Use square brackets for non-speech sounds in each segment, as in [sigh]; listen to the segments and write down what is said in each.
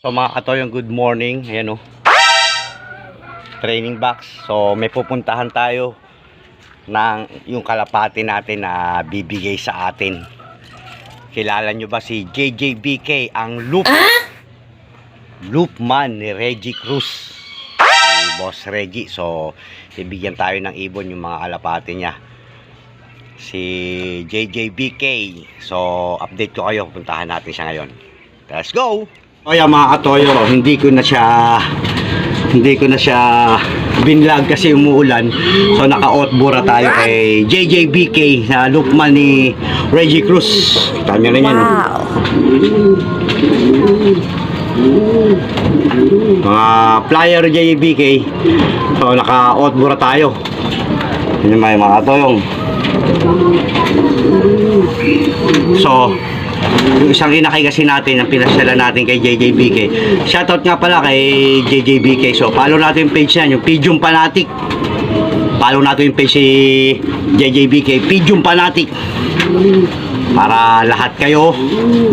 So mga katoyong good morning. Ayan o. Training box. So may pupuntahan tayo ng yung kalapati natin na bibigay sa atin. Kilala nyo ba si JJBK ang loop? Loop man ni Reggie Cruz. Si Boss Reggie. So bibigyan tayo ng ibon yung mga kalapati niya. Si JJBK. So update ko kayo. Puntahan natin siya ngayon. Let's go! O yan mga katoyo, hindi ko na siya hindi ko na siya binlag kasi umuulan. So naka-outbura tayo kay JJBK na lukman ni Reggie Cruz. Nyo na yan. oh. Mga flyer JJBK. So naka-outbura tayo. Yun mga mga katoyong. So, isang inakay kasi natin ang pinasala natin kay JJBK. Shoutout nga pala kay JJBK. So, follow natin yung page niya, yung Pigeon Fanatic. Follow natin yung page si JJBK, Pigeon Fanatic. Para lahat kayo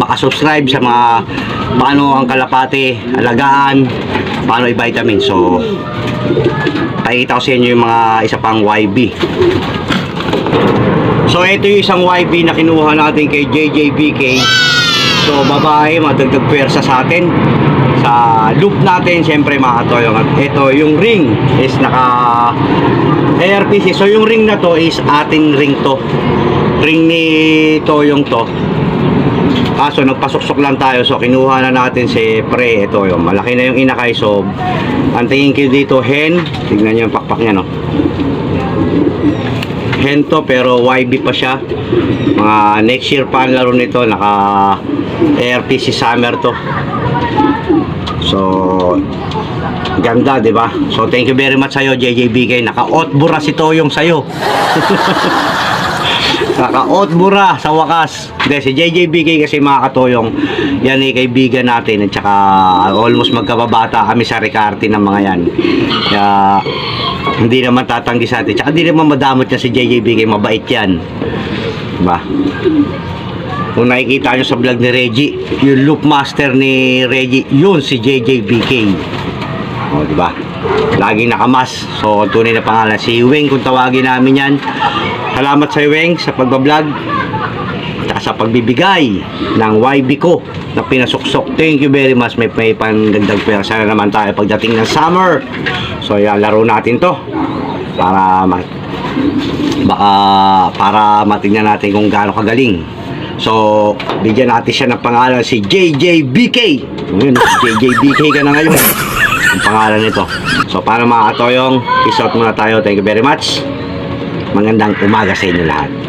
makasubscribe sa mga paano ang kalapate, alagaan, paano i-vitamin. So, pakita ko sa inyo yung mga isa pang YB. So ito yung isang YB na kinuha natin kay JJBK. So babae, madagdag pwersa sa atin. Sa loop natin, syempre mga katoyong. At ito yung ring is naka ARPC. So yung ring na to is ating ring to. Ring ni Toyong to. Kaso nagpasuksok lang tayo so kinuha na natin si pre ito yung malaki na yung inakay so ang tingin ko dito hen tignan nyo yung pakpak niya no Hento pero YB pa siya. Mga next year pa ang laro nito. Naka ARPC Summer to. So, ganda, di ba? So, thank you very much sa'yo, JJBK. Naka-outbura si Toyong sa'yo. [laughs] Naka-outbura sa wakas. Hindi, si JJBK kasi mga katoyong, yan ay kaibigan natin at saka almost magkababata kami sa Ricarte ng mga yan. Kaya, hindi naman tatanggi sa atin. Tsaka hindi naman madamot niya si JJBK, mabait yan. Diba? Kung nakikita nyo sa vlog ni Reggie, yung loop master ni Reggie, yun si JJBK. O, di ba? Laging nakamas. So, tunay na pangalan. Si Weng, kung tawagin namin yan. Salamat sa Weng sa pagbablog. Sa pagbibigay ng YB ko na pinasuksok. Thank you very much. May, may pangagdag pera. Sana naman tayo pagdating ng summer. So, yan, laro natin to. Para ma baka para matingnan natin kung gaano kagaling. So, bigyan natin siya ng pangalan si JJBK. Ngayon, JJBK ka na ngayon. Ang pangalan nito. So, para mga katoyong, peace out muna tayo. Thank you very much. Magandang umaga sa inyo lahat.